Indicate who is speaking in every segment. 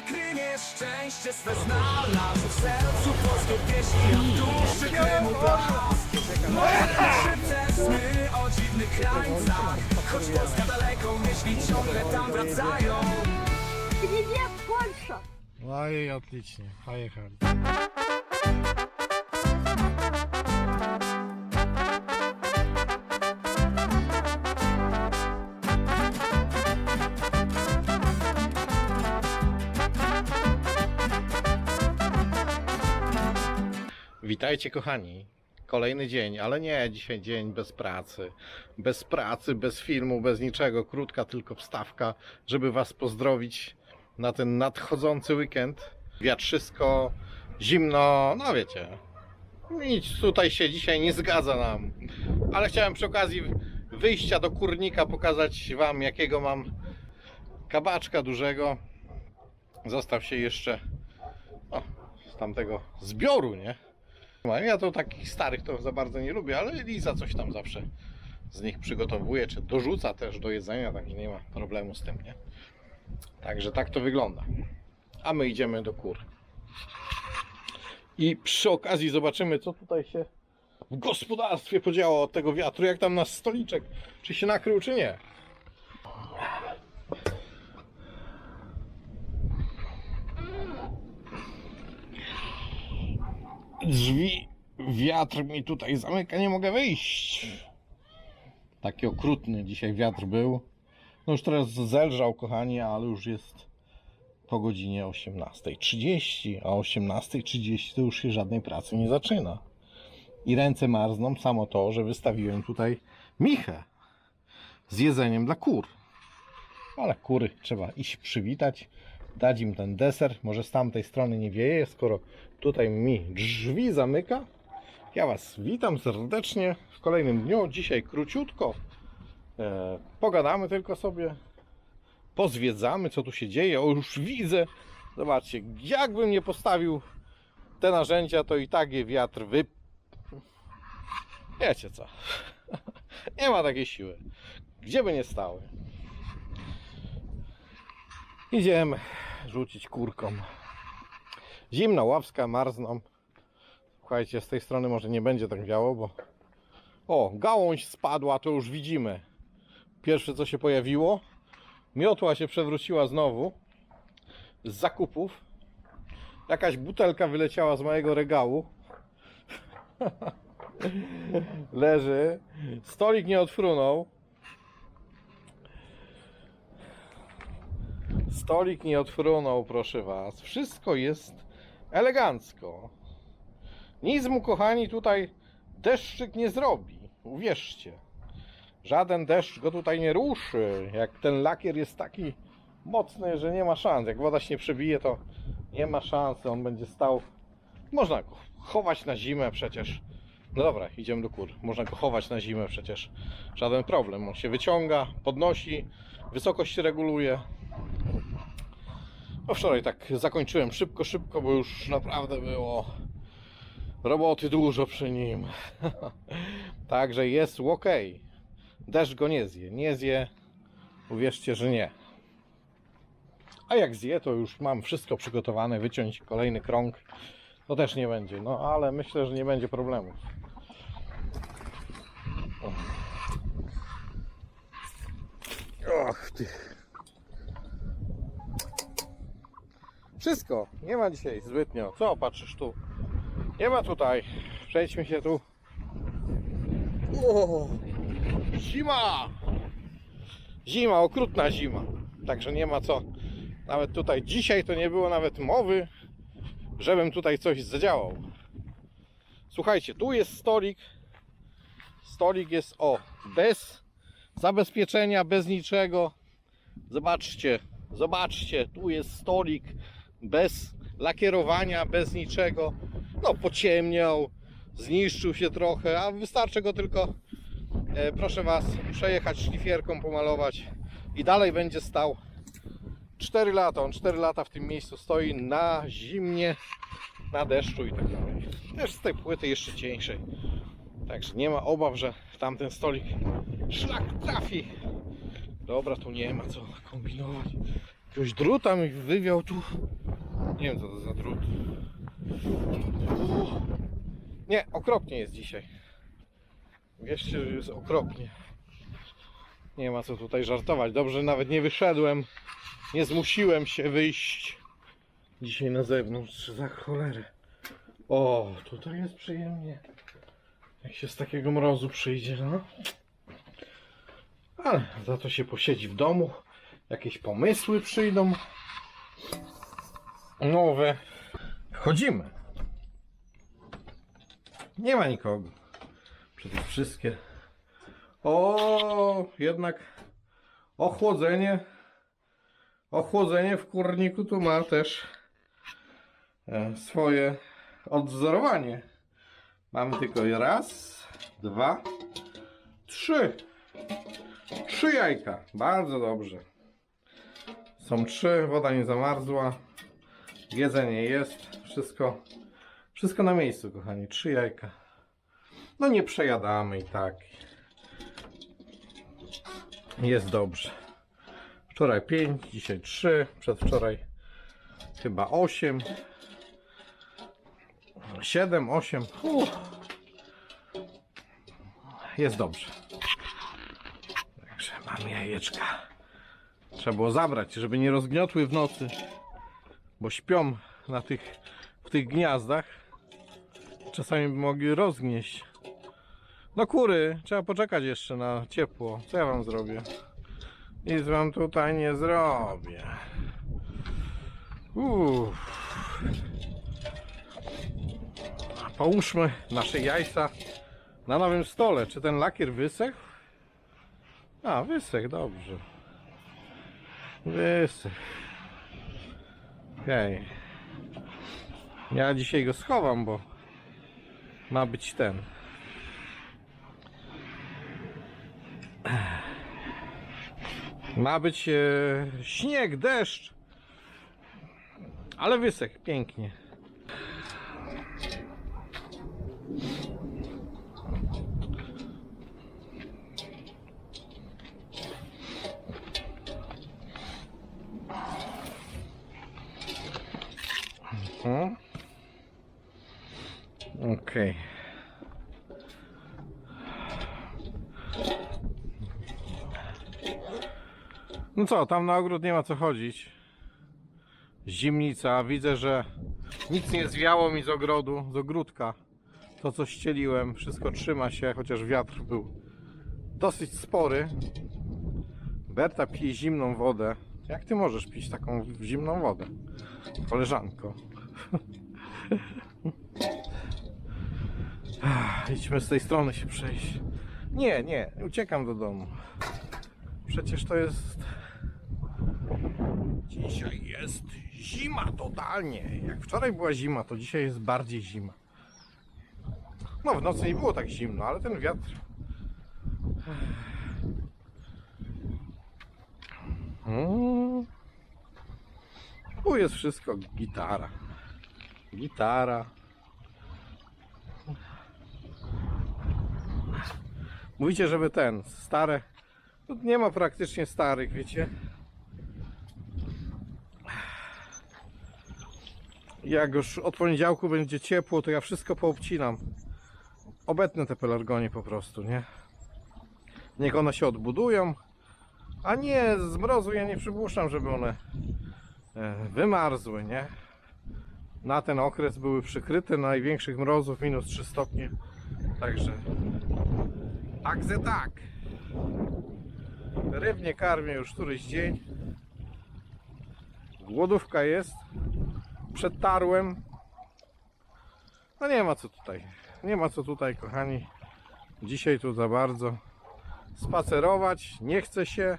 Speaker 1: zakrynie szczęście swe znalazł W sercu polskie pieśni. Od duszy kremu blask. Moje szybce sny o dziwnych krańcach. Choć Polska daleko, myśli ciągle tam wracają.
Speaker 2: Gdzie Polsza?
Speaker 3: No i odlicznie, pojechali. Witajcie kochani. Kolejny dzień, ale nie dzisiaj dzień bez pracy. Bez pracy, bez filmu, bez niczego. Krótka tylko wstawka, żeby Was pozdrowić na ten nadchodzący weekend. Wiatrzysko, zimno, no wiecie. Nic tutaj się dzisiaj nie zgadza nam. Ale chciałem przy okazji wyjścia do kurnika pokazać Wam, jakiego mam kabaczka dużego. Zostaw się jeszcze o, z tamtego zbioru, nie? Ja to takich starych to za bardzo nie lubię, ale Liza coś tam zawsze z nich przygotowuje, czy dorzuca też do jedzenia, także nie ma problemu z tym, nie? Także tak to wygląda. A my idziemy do kur. I przy okazji zobaczymy, co tutaj się w gospodarstwie podziało od tego wiatru, jak tam nasz stoliczek, czy się nakrył, czy nie. Drzwi, wiatr mi tutaj zamyka, nie mogę wyjść. Taki okrutny dzisiaj wiatr był. No już teraz zelżał, kochani, ale już jest po godzinie 18.30, a o 18.30 to już się żadnej pracy nie zaczyna. I ręce marzną samo to, że wystawiłem tutaj michę z jedzeniem dla kur. Ale kury trzeba iść przywitać, dać im ten deser. Może z tamtej strony nie wieje, skoro tutaj mi drzwi zamyka. Ja Was witam serdecznie w kolejnym dniu. Dzisiaj króciutko. E, pogadamy tylko sobie. Pozwiedzamy, co tu się dzieje. O, już widzę. Zobaczcie, jakbym nie postawił te narzędzia, to i tak je wiatr wy... Wiecie co? nie ma takiej siły. Gdzie by nie stały? Idziemy rzucić kurkom. Zimna ławska, marzną. Słuchajcie, z tej strony może nie będzie tak wiało, bo... O, gałąź spadła, to już widzimy. Pierwsze co się pojawiło. Miotła się przewróciła znowu. Z zakupów. Jakaś butelka wyleciała z mojego regału. Leży. Stolik nie odfrunął. Stolik nie odfrunął, proszę Was. Wszystko jest elegancko. Nic mu, kochani, tutaj deszczyk nie zrobi. Uwierzcie. Żaden deszcz go tutaj nie ruszy. Jak ten lakier jest taki mocny, że nie ma szans. Jak woda się nie przebije, to nie ma szansy. On będzie stał. Można go chować na zimę przecież. No dobra, idziemy do kur. Można go chować na zimę przecież. Żaden problem. On się wyciąga, podnosi, wysokość reguluje. No wczoraj tak zakończyłem szybko, szybko, bo już naprawdę było roboty dużo przy nim. Także jest ok. Deszcz go nie zje. Nie zje. Uwierzcie, że nie. A jak zje, to już mam wszystko przygotowane. Wyciąć kolejny krąg. To też nie będzie. No ale myślę, że nie będzie problemów. Och ty. Wszystko. Nie ma dzisiaj zbytnio. Co patrzysz tu? Nie ma tutaj. Przejdźmy się tu. O, zima! Zima, okrutna zima. Także nie ma co. Nawet tutaj dzisiaj to nie było nawet mowy, żebym tutaj coś zadziałał. Słuchajcie, tu jest stolik. Stolik jest o, bez zabezpieczenia, bez niczego. Zobaczcie, zobaczcie, tu jest stolik bez lakierowania, bez niczego. No, pociemniał, zniszczył się trochę, a wystarczy go tylko, e, proszę Was, przejechać szlifierką, pomalować i dalej będzie stał 4 lata. On 4 lata w tym miejscu stoi na zimnie, na deszczu i tak dalej. Też z tej płyty jeszcze cieńszej. Także nie ma obaw, że tamten stolik szlak trafi. Dobra, tu nie ma co kombinować. Jakiegoś druta mi wywiał tu. Nie wiem co to za drut. Nie, okropnie jest dzisiaj. Wierzcie, że jest okropnie. Nie ma co tutaj żartować. Dobrze, nawet nie wyszedłem. Nie zmusiłem się wyjść dzisiaj na zewnątrz. Za cholerę. O, tutaj jest przyjemnie. Jak się z takiego mrozu przyjdzie, no. Ale za to się posiedzi w domu. Jakieś pomysły przyjdą. Nowe. Chodzimy. Nie ma nikogo. Przecież wszystkie. O, jednak ochłodzenie. Ochłodzenie w kurniku tu ma też e, swoje odwzorowanie. Mamy tylko raz, dwa, trzy. Trzy jajka. Bardzo dobrze. Są trzy, woda nie zamarzła. Jedzenie jest. Wszystko, wszystko na miejscu, kochani. Trzy jajka. No nie przejadamy i tak. Jest dobrze. Wczoraj 5, dzisiaj 3, przedwczoraj chyba 8. 7, 8. Uff. Jest dobrze. Także mam jajeczka. Trzeba było zabrać, żeby nie rozgniotły w nocy, bo śpią na tych, w tych gniazdach. Czasami by mogli rozgnieść. No kury, trzeba poczekać jeszcze na ciepło. Co ja wam zrobię? Nic wam tutaj nie zrobię. Uff. Połóżmy nasze jajca na nowym stole. Czy ten lakier wysechł? A, wysechł, dobrze. Wysechł. Okej. Ja dzisiaj go schowam, bo ma być ten. Ma być e, śnieg, deszcz. Ale wysech, pięknie. Mhm. Okej. No co, tam na ogród nie ma co chodzić. Zimnica, widzę, że nic nie zwiało mi z ogrodu, z ogródka. To co ścieliłem, wszystko trzyma się, chociaż wiatr był dosyć spory. Berta pije zimną wodę. Jak ty możesz pić taką zimną wodę? Koleżanko. Idźmy z tej strony się przejść. Nie, nie, uciekam do domu. Przecież to jest. Dzisiaj jest zima totalnie. Jak wczoraj była zima, to dzisiaj jest bardziej zima. No w nocy nie było tak zimno, ale ten wiatr. Mm. Tu jest wszystko gitara. Gitara. Mówicie, żeby ten, stare. Tu nie ma praktycznie starych, wiecie. Jak już od poniedziałku będzie ciepło, to ja wszystko poobcinam. Obetnę te pelargonie po prostu, nie? Niech one się odbudują. A nie, z mrozu ja nie przypuszczam, żeby one e, wymarzły, nie? Na ten okres były przykryte największych mrozów minus 3 stopnie. Także tak ze tak. Rybnie karmię już któryś dzień. Głodówka jest. Przetarłem. No nie ma co tutaj. Nie ma co tutaj, kochani. Dzisiaj tu za bardzo spacerować. Nie chce się.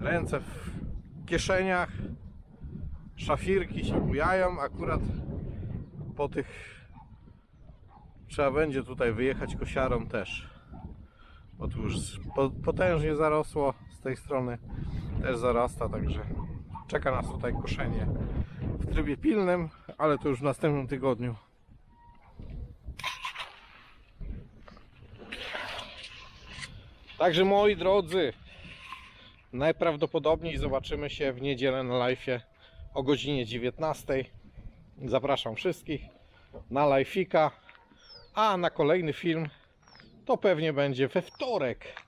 Speaker 3: Ręce w kieszeniach. Szafirki się bujają. Akurat po tych trzeba będzie tutaj wyjechać kosiarą też. Bo tu już po- potężnie zarosło z tej strony. Też zarasta, także czeka nas tutaj koszenie w trybie pilnym, ale to już w następnym tygodniu. Także moi drodzy, Najprawdopodobniej zobaczymy się w niedzielę na live o godzinie 19. Zapraszam wszystkich na live'ika, a na kolejny film to pewnie będzie we wtorek.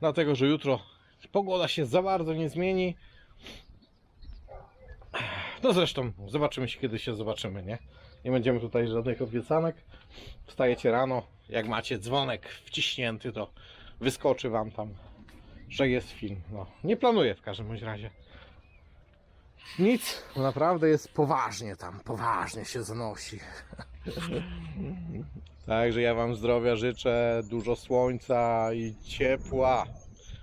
Speaker 3: Dlatego, że jutro pogoda się za bardzo nie zmieni. No zresztą zobaczymy się kiedy się zobaczymy, nie? Nie będziemy tutaj żadnych obiecanek. Wstajecie rano, jak macie dzwonek wciśnięty, to wyskoczy wam tam, że jest film. No, nie planuję w każdym razie. Nic, naprawdę jest poważnie tam, poważnie się zanosi. Także ja wam zdrowia życzę, dużo słońca i ciepła.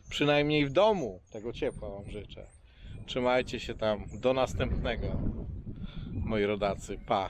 Speaker 3: Przynajmniej w domu tego ciepła wam życzę. Trzymajcie się tam. Do następnego. Moi rodacy. Pa.